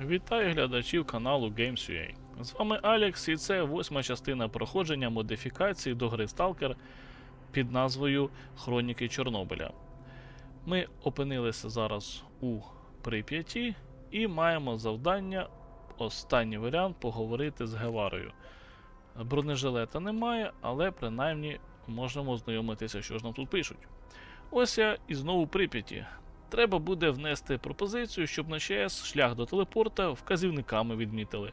Вітаю глядачів каналу Games.ua. З вами Алекс, і це восьма частина проходження модифікації до гри Stalker під назвою Хроніки Чорнобиля. Ми опинилися зараз у Прип'яті і маємо завдання, останній варіант, поговорити з Геварою. Бронежилета немає, але принаймні можемо ознайомитися, що ж нам тут пишуть. Ось я і знову Прип'яті. Треба буде внести пропозицію, щоб на ЧС шлях до телепорта вказівниками відмітили.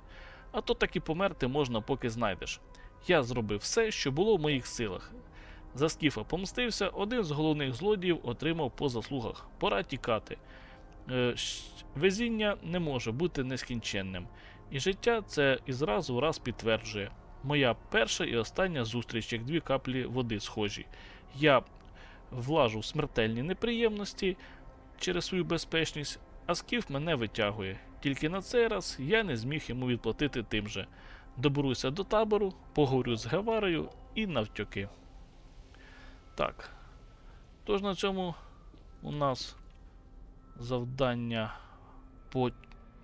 А то так і померти можна, поки знайдеш. Я зробив все, що було в моїх силах. За скіфа помстився, один з головних злодіїв отримав по заслугах. Пора тікати. Е, везіння не може бути нескінченним. І життя це із разу в раз підтверджує. Моя перша і остання зустріч, як дві каплі води схожі. Я влажу в смертельні неприємності, через свою безпечність, а скіф мене витягує. Тільки на цей раз я не зміг йому відплатити тим же. Доберуся до табору, поговорю з Геварою і навтьоки. Так. Тож на цьому у нас завдання по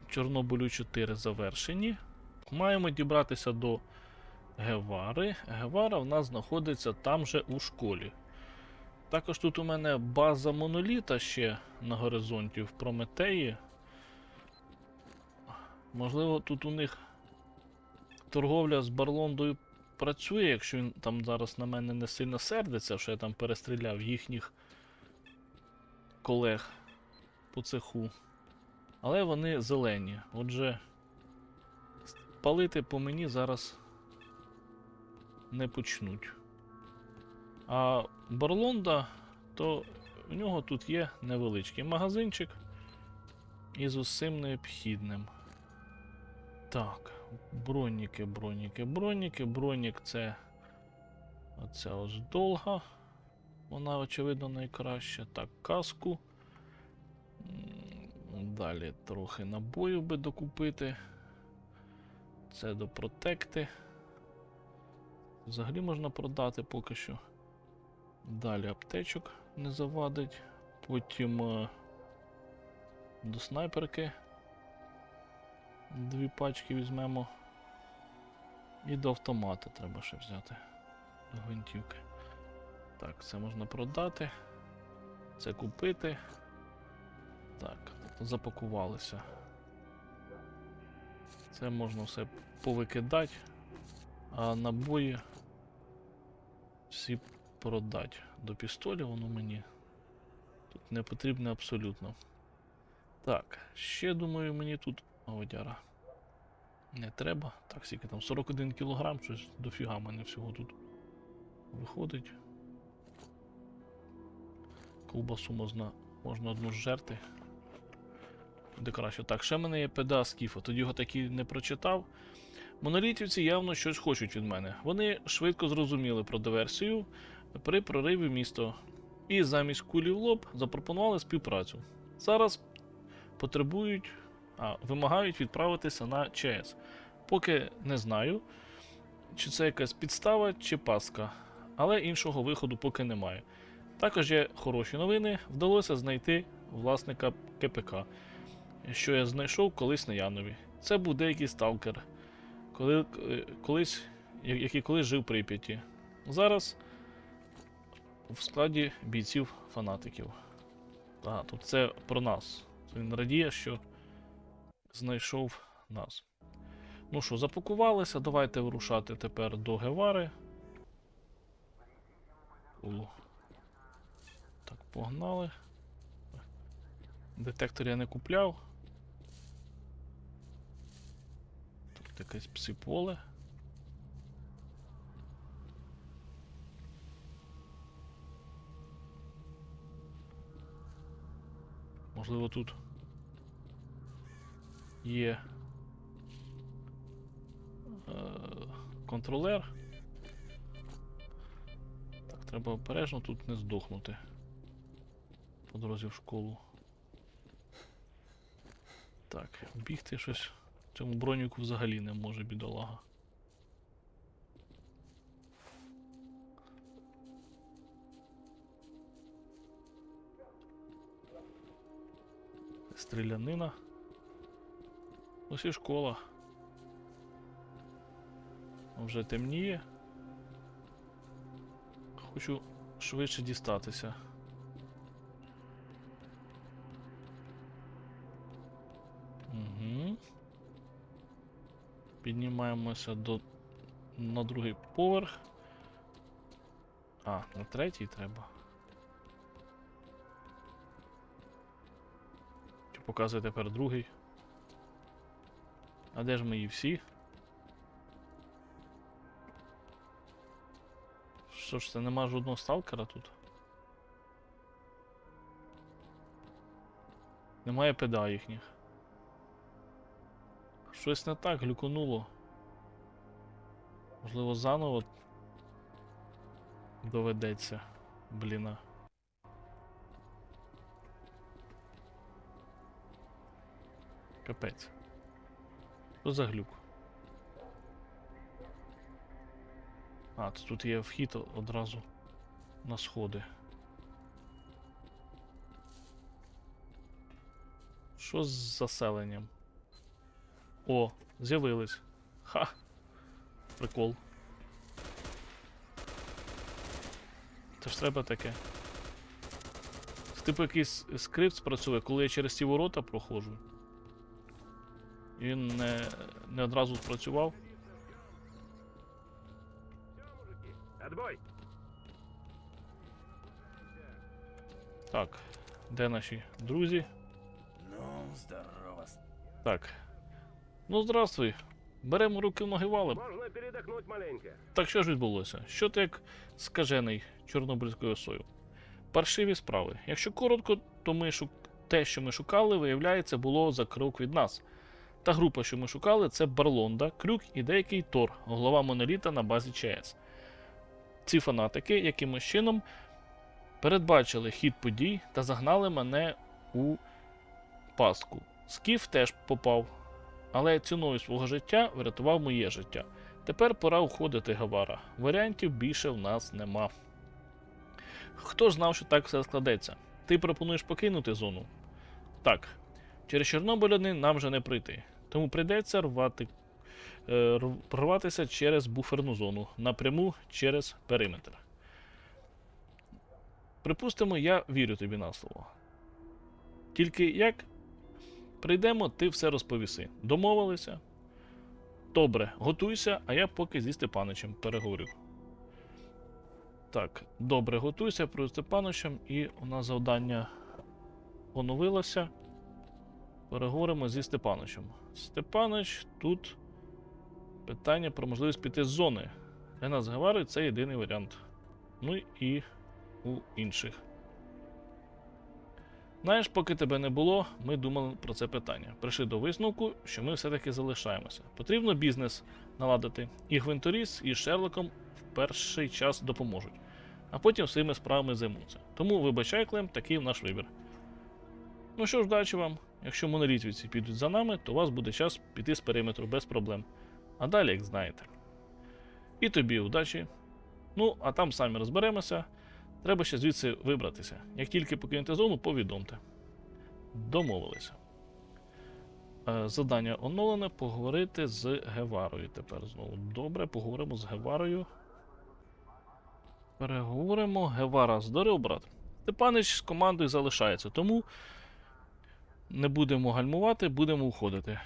Чорнобилю 4 завершені. Маємо дібратися до Гевари. Гевара в нас знаходиться там же у школі. Також тут у мене база моноліта ще на горизонті в Прометеї. Можливо, тут у них торговля з Барлондою працює, якщо він там зараз на мене не сильно сердиться, що я там перестріляв їхніх колег по цеху. Але вони зелені. Отже, палити по мені зараз не почнуть. А Барлонда, то в нього тут є невеличкий магазинчик із усім необхідним. Так, броніки, броніки, броніки. Бронік це оця ось довга. Вона, очевидно, найкраща. Так, каску. Далі трохи набоїв би докупити. Це до протекти. Взагалі можна продати поки що. Далі аптечок не завадить. Потім е, до снайперки. Дві пачки візьмемо. І до автомата треба ще взяти. До гвинтівки. Так, це можна продати. Це купити. Так, запакувалися. Це можна все повикидати, а набої всі продати. До пістоля воно мені тут не потрібне абсолютно. Так, ще думаю, мені тут. Оводяра. Не треба. Так, скільки там 41 кілограм, щось дофіга мене всього тут виходить. Ковбасу можна, можна одну зжерти. Буде краще. Так, ще в мене є педа Скіфа, тоді його так і не прочитав. Монолітівці явно щось хочуть від мене. Вони швидко зрозуміли про диверсію при прориві місто і замість кулі в лоб запропонували співпрацю. Зараз потребують, а, вимагають відправитися на ЧС. Поки не знаю, чи це якась підстава, чи пастка, але іншого виходу поки немає. Також є хороші новини. Вдалося знайти власника КПК, що я знайшов колись на Янові. Це був деякий сталкер, коли, е, колись, який колись жив в Прип'яті. Зараз в складі бійців фанатиків. Ага, тут це про нас. Він радіє, що знайшов нас. Ну що, запакувалися, давайте вирушати тепер до Гевари. О. Так, погнали. Детектор я не купляв. Тут якесь псиполе. Можливо, тут є е, контролер. Так, треба обережно тут не здохнути. По дорозі в школу. Так, бігти щось в цьому броніку взагалі не може бідолага. Стрілянина. Ось і школа. Вже темніє. Хочу швидше дістатися. Угу. Піднімаємося до на другий поверх. А, на третій треба. Показує тепер другий? А де ж мої всі? Що ж це нема жодного сталкера тут? Немає педа їхніх. Щось не так глюконуло. Можливо, заново доведеться. Бліна. Капець. Що за глюк? А, тут є вхід одразу на сходи. Що з заселенням? О, з'явились. Ха. Прикол. Це ж треба таке. Типу якийсь скрипт спрацює, коли я через ці ворота проходжу. Він не, не одразу спрацював. Так, де наші друзі? Ну, здорово. Так. Ну, здравствуй. Беремо руки в ноги валим. Можно передохнуть маленько. Так що ж відбулося? Що ти як скажений чорнобильською осою? Паршиві справи. Якщо коротко, то ми шук... те, що ми шукали, виявляється, було за крок від нас. Та група, що ми шукали, це Барлонда, Крюк і деякий Тор, голова моноліта на базі ЧС. Ці фанатики якимось чином передбачили хід подій та загнали мене у пастку. Скіф теж попав, але ціною свого життя врятував моє життя. Тепер пора уходити, Гавара. Варіантів більше в нас нема. Хто ж знав, що так все складеться? Ти пропонуєш покинути зону? Так. Через Чорнобиль нам вже не прийти. Тому прийдеться рвати, е, рв- через буферну зону, напряму через периметр. Припустимо, я вірю тобі на слово. Тільки як прийдемо, ти все розповіси. Домовилися? Добре, готуйся, а я поки зі Степаничем переговорю. Так, добре, готуйся про Степаничем, і у нас завдання оновилося. Переговоримо зі Степаничем. Степанич, тут питання про можливість піти з зони. Для нас Гавари це єдиний варіант. Ну і у інших. Знаєш, поки тебе не було, ми думали про це питання. Прийшли до висновку, що ми все-таки залишаємося. Потрібно бізнес наладити. І Гвинторіс, і Шерлоком в перший час допоможуть, а потім своїми справами займуться. Тому вибачай, Клем, такий наш вибір. Ну що ж, дачі вам. Якщо монолітвіці підуть за нами, то у вас буде час піти з периметру без проблем. А далі, як знаєте. І тобі удачі. Ну, а там самі розберемося. Треба ще звідси вибратися. Як тільки покинете зону, повідомте. Домовилися. Е, Задання оновлене поговорити з Геварою тепер знову. Добре, поговоримо з Геварою. Переговоримо. Гевара, здоров, брат. Степанич з командою залишається, тому не будемо гальмувати, будемо уходити.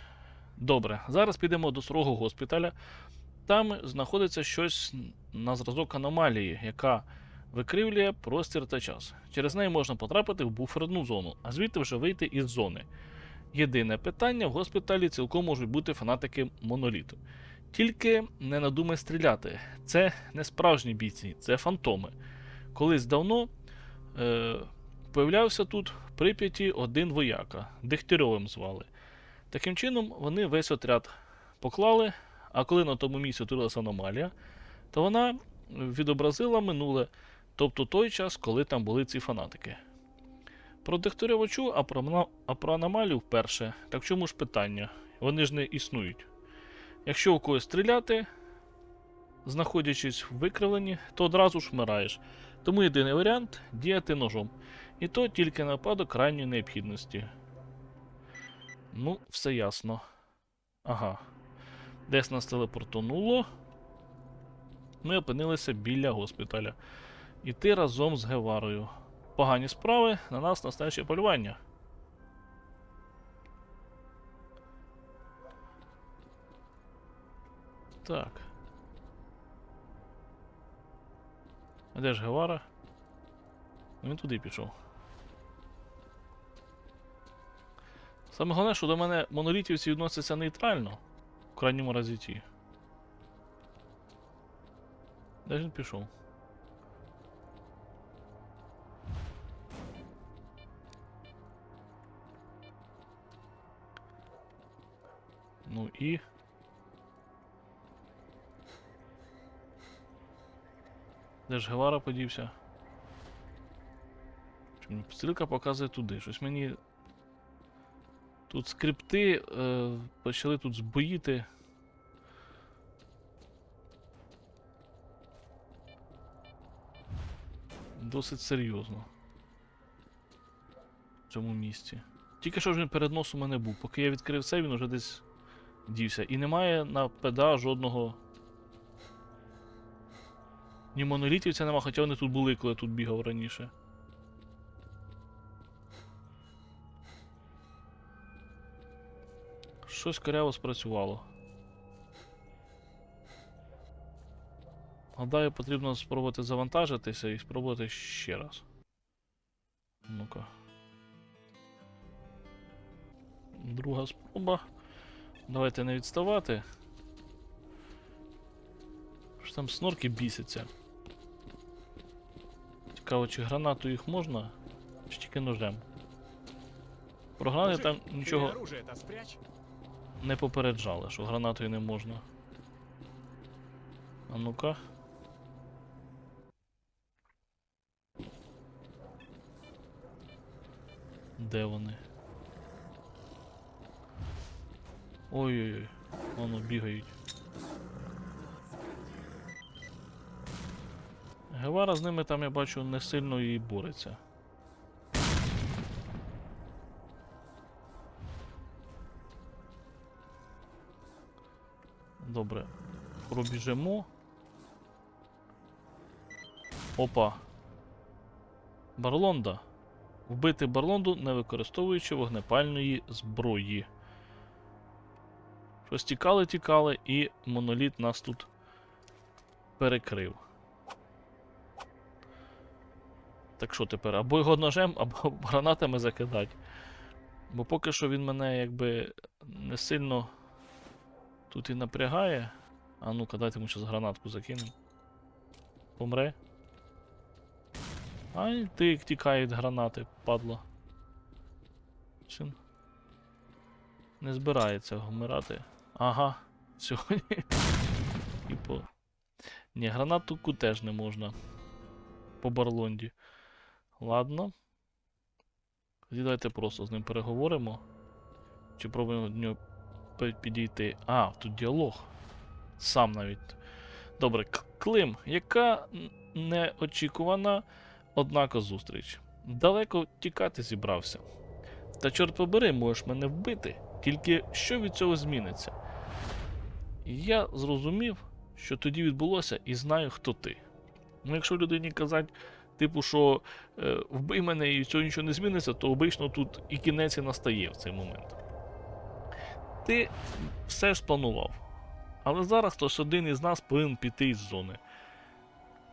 Добре, зараз підемо до старого госпіталя. Там знаходиться щось на зразок аномалії, яка викривлює простір та час. Через неї можна потрапити в буферну зону, а звідти вже вийти із зони. Єдине питання: в госпіталі цілком можуть бути фанатики моноліту. Тільки не надумай стріляти. Це не справжні бійці, це фантоми. Колись давно е, появлявся тут Прип'яті один вояка, Дегтярьовим звали. Таким чином, вони весь отряд поклали, а коли на тому місці утворилася аномалія, то вона відобразила минуле, тобто той час, коли там були ці фанатики. Про Дегтярьова чув, а про, а про аномалію вперше. Так чому ж питання? Вони ж не існують. Якщо у когось стріляти, знаходячись в викривленні, то одразу ж вмираєш. Тому єдиний варіант діяти ножом. І то тільки на випадок крайньої необхідності. Ну, все ясно. Ага. Десь нас телепортонуло. Ми опинилися біля госпіталя. Іти разом з Геварою. Погані справи, на нас настояще полювання. Так. А де ж Гевара? Він туди пішов. Саме головне, що до мене монолітівці відносяться нейтрально. В крайньому разі ті. Де ж він пішов? Ну і. Де ж Гевара подівся? Мені стрілка показує туди. Щось мені. Тут скрипти е, почали тут збоїти. Досить серйозно. В цьому місці. Тільки що ж він перед носом у мене був. Поки я відкрив це, він уже десь дівся. І немає на ПДА жодного. Ні монолітівця нема, хоча вони тут були, коли тут бігав раніше. Щось коряво спрацювало. Гадаю, потрібно спробувати завантажитися і спробувати ще раз. Ну-ка. Друга спроба. Давайте не відставати. Що там снорки бісяться. Цікаво, чи гранату їх можна, чи тільки ножем. Про гранати там нічого. Не попереджали, що гранатою не можна. А ну-ка. Де вони? Ой-ой-ой, воно бігають. Гевара з ними там, я бачу, не сильно і бореться. Добре. Пробіжимо. Опа. Барлонда. Вбити Барлонду, не використовуючи вогнепальної зброї. Щось тікали, тікали, і моноліт нас тут перекрив. Так що тепер? Або його ножем, або гранатами закидати. Бо поки що він мене якби не сильно тут і напрягає. А ну-ка, дайте йому зараз гранатку закинемо. Помре. Ай, ти тікає від гранати, падло. Чи не збирається вмирати. Ага, сьогодні. І по. Ні, гранатку теж не можна. По Барлонді. Ладно. Тоді давайте просто з ним переговоримо. Чи пробуємо до нього підійти. А, тут діалог. Сам навіть. Добре, Клим, яка неочікувана, однако зустріч. Далеко тікати зібрався. Та чорт побери, можеш мене вбити. Тільки що від цього зміниться? Я зрозумів, що тоді відбулося, і знаю, хто ти. Ну, якщо людині казати, типу, що е, вбий мене і цього нічого не зміниться, то обично тут і кінець і настає в цей момент. Ти все ж спланував. Але зараз хтось один із нас повинен піти із зони.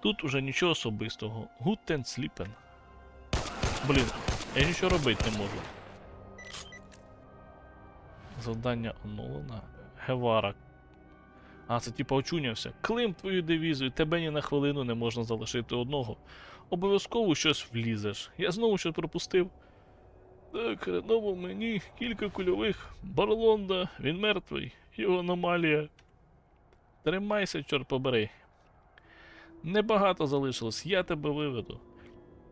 Тут уже нічого особистого. Гутен сліпен. Блін, я нічого робити не можу. Завдання оновлено. Гевара. А, це типа очунявся. Клим твою дивізію, тебе ні на хвилину не можна залишити одного. Обов'язково щось влізеш. Я знову щось пропустив. Так, хреново мені кілька кульових. Барлонда, він мертвий, його аномалія. Тримайся, чорт побери. Небагато залишилось, я тебе виведу.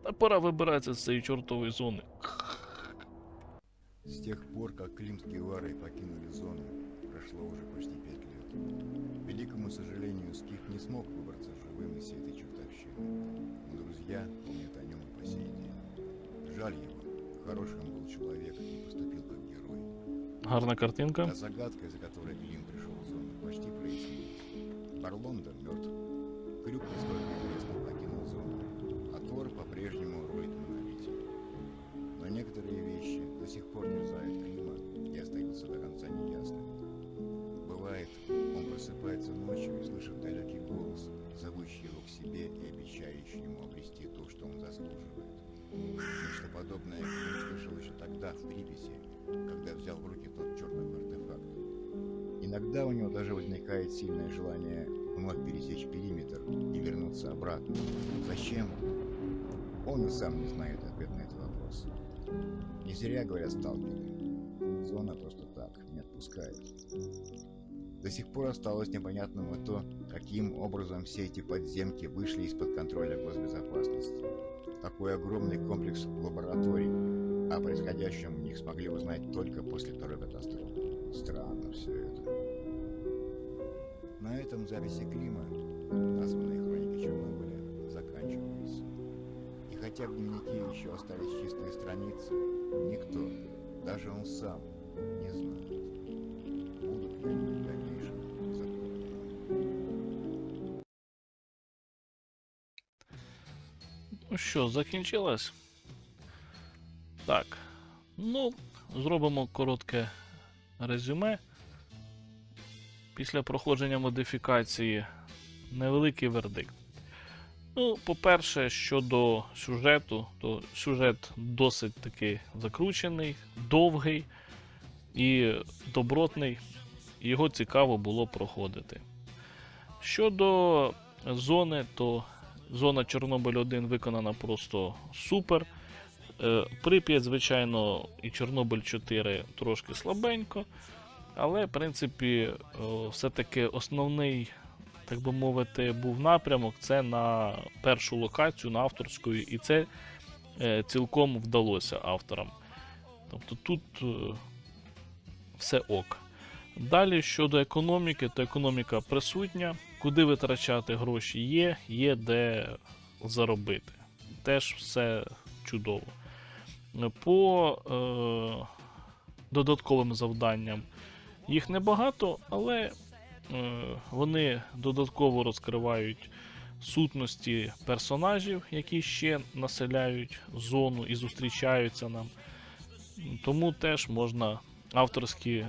Та пора вибиратися з цієї чортової зони. С тех пор, как Клим с Геварой покинули зону, прошло уже почти пять лет. К великому сожалению, Скиф не смог выбраться живым из всей этой чертовщины. Но друзья помнят о нем и по сей день. Жаль его. Хороший он был человек и поступил как герой. Гарна картинка. А загадка, из-за которой Клим пришел в зону, почти прояснилась. Барлонда мертв. Крюк, насколько известно, Иногда у него даже возникает сильное желание вновь пересечь периметр и вернуться обратно. Зачем? Он и сам не знает ответ на этот вопрос. Не зря говорят сталкеры. Зона просто так, не отпускает. До сих пор осталось непонятным и то, каким образом все эти подземки вышли из-под контроля госбезопасности. Такой огромный комплекс лабораторий, о происходящем в них смогли узнать только после второй катастрофы. Странно все это. На этом записи Клима, названные хроники Чернобыля, заканчиваются. И хотя в дневнике еще остались чистые страницы, никто, даже он сам, не знает, будут ли они в дальнейшем законными. Ну що, закінчилось? Так. Ну, зробимо коротке резюме. Після проходження модифікації невеликий вердикт. Ну, по-перше, щодо сюжету, то сюжет досить таки закручений, довгий і добротний. Його цікаво було проходити. Щодо зони, то зона Чорнобиль 1 виконана просто супер. Е, Прип'ять, звичайно, і Чорнобиль 4 трошки слабенько. Але, в принципі, е, все-таки основний, так би мовити, був напрямок це на першу локацію, на авторську, і це е, цілком вдалося авторам. Тобто тут е, все ок. Далі щодо економіки, то економіка присутня. Куди витрачати гроші є, є де заробити. Теж все чудово. По е, додатковим завданням їх небагато, але е, вони додатково розкривають сутності персонажів, які ще населяють зону і зустрічаються нам. Тому теж можна авторські е,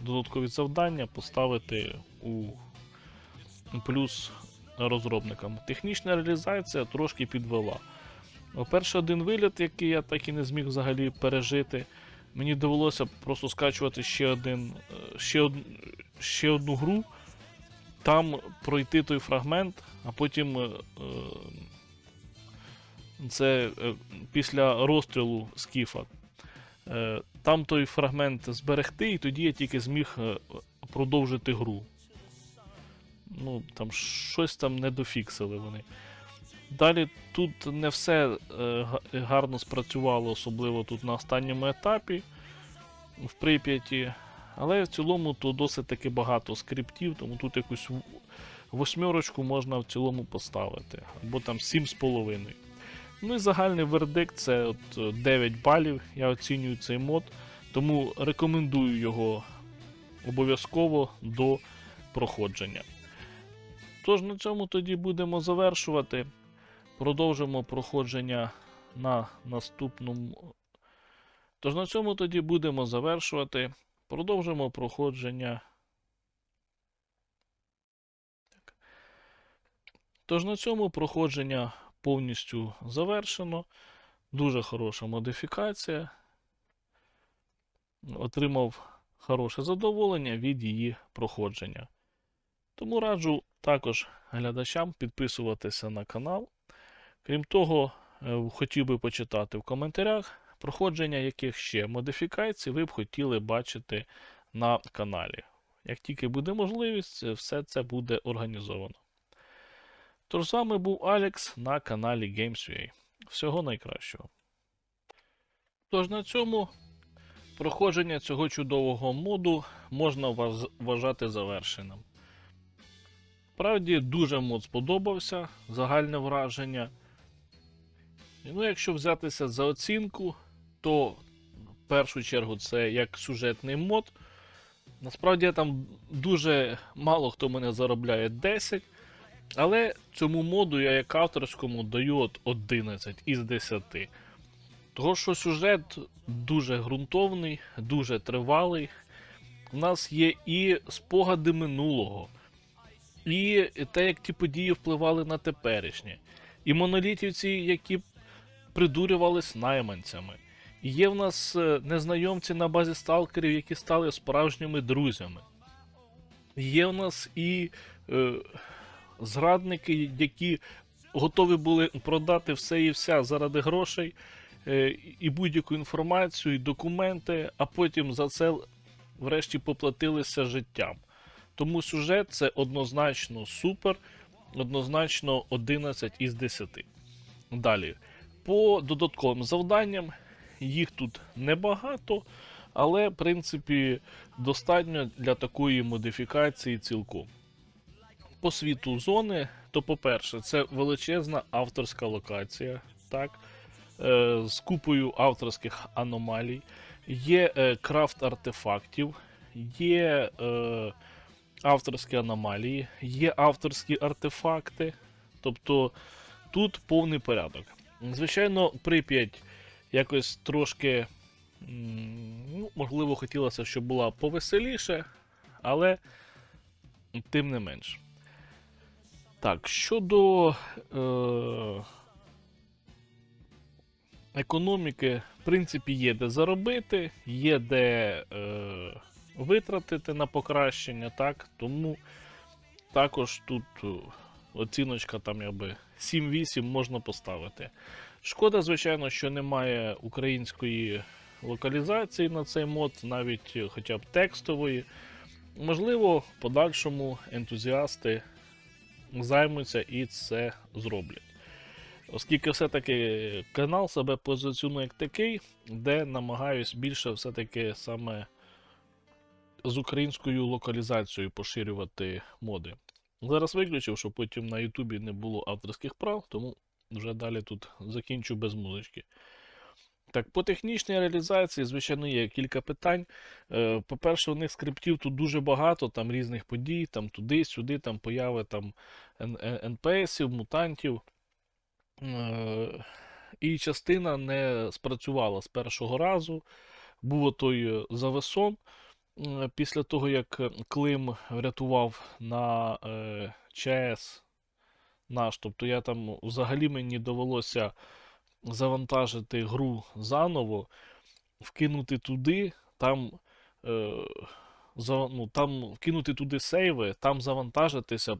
додаткові завдання поставити у плюс розробникам. Технічна реалізація трошки підвела. Перший один виліт, який я так і не зміг взагалі пережити, мені довелося просто скачувати ще один, е, ще, од, ще одну гру, там пройти той фрагмент, а потім е, е, це після розстрілу Скіфа. Там той фрагмент зберегти, і тоді я тільки зміг продовжити гру. Ну, там щось там не дофіксили вони. Далі тут не все е, гарно спрацювало, особливо тут на останньому етапі в Прип'яті. Але в цілому то досить таки багато скриптів, тому тут якусь восьмерочку можна в цілому поставити. Або там 7,5. Ну і загальний вердикт це от е, 9 балів. Я оцінюю цей мод, тому рекомендую його обов'язково до проходження. Тож на цьому тоді будемо завершувати. Продовжимо проходження на наступному. Тож на цьому тоді будемо завершувати. Продовжимо проходження. Тож на цьому проходження повністю завершено. Дуже хороша модифікація. Отримав хороше задоволення від її проходження. Тому раджу також глядачам підписуватися на канал. Крім того, е, хотів би почитати в коментарях, проходження яких ще модифікацій ви б хотіли бачити на каналі. Як тільки буде можливість, е, все це буде організовано. Тож з вами був Алекс на каналі Games.ua. Всього найкращого. Тож на цьому проходження цього чудового моду можна вважати завершеним. Справді дуже мод сподобався, загальне враження. Ну, якщо взятися за оцінку, то в першу чергу це як сюжетний мод. Насправді там дуже мало хто мене заробляє 10. Але цьому моду я як авторському даю от 11 із 10. Того, що сюжет дуже ґрунтовний, дуже тривалий. У нас є і спогади минулого, і те, як ті події впливали на теперішнє, і монолітівці, які придурювались найманцями. І є в нас е, незнайомці на базі сталкерів, які стали справжніми друзями. Є в нас і е, зрадники, які готові були продати все і вся заради грошей, е, і будь-яку інформацію, і документи, а потім за це врешті поплатилися життям. Тому сюжет це однозначно супер, однозначно 11 із 10. Далі. По додатковим завданням їх тут небагато, але, в принципі, достатньо для такої модифікації цілком. По світу зони, то, по-перше, це величезна авторська локація, так, е, з купою авторських аномалій, є е, крафт артефактів, є е, авторські аномалії, є авторські артефакти. Тобто тут повний порядок. Звичайно, Прип'ять якось трошки, ну, можливо, хотілося, щоб була повеселіше, але тим не менш. Так, щодо е, економіки, в принципі, є де заробити, є де е, витратити на покращення, так, тому також тут е, оціночка там якби 7-8 можна поставити. Шкода, звичайно, що немає української локалізації на цей мод, навіть е, хоча б текстової. Можливо, в подальшому ентузіасти займуться і це зроблять. Оскільки все-таки канал себе позиціонує як такий, де намагаюсь більше все-таки саме з українською локалізацією поширювати моди. Зараз виключив, щоб потім на Ютубі не було авторських прав, тому вже далі тут закінчу без музички. Так, по технічній реалізації, звичайно, є кілька питань. Е, По-перше, у них скриптів тут дуже багато, там різних подій, там туди-сюди, там появи там НПСів, мутантів. Е, І частина не спрацювала з першого разу. Був той завесон. Після того, як Клим врятував на е, ЧАЕС наш, тобто я там взагалі мені довелося завантажити гру заново, вкинути туди, там, е, ну, там вкинути туди сейви, там завантажитися,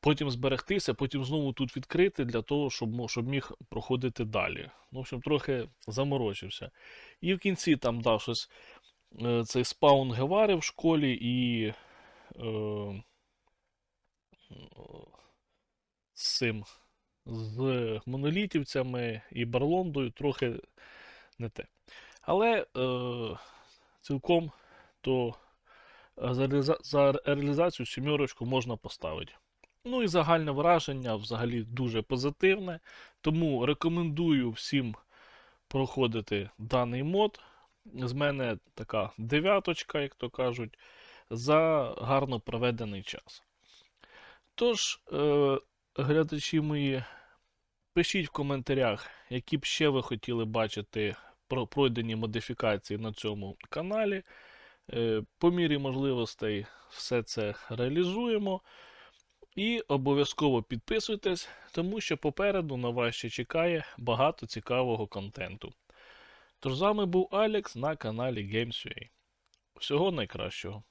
потім зберегтися, потім знову тут відкрити для того, щоб, щоб міг проходити далі. Ну, общем, трохи заморочився. І в кінці там дав щось е, цей спаун Гевари в школі і. Е, з цим з монолітівцями і Барлондою трохи не те. Але е, цілком то е, за реалізацію сімерочку можна поставити. Ну і загальне враження взагалі дуже позитивне. Тому рекомендую всім проходити даний мод. З мене така дев'яточка, як то кажуть, за гарно проведений час. Тож, е, глядачі мої, пишіть в коментарях, які б ще ви хотіли бачити про пройдені модифікації на цьому каналі. Е, По мірі можливостей все це реалізуємо. І обов'язково підписуйтесь, тому що попереду на вас ще чекає багато цікавого контенту. Тож з вами був Алекс на каналі Games.ua. Всього найкращого.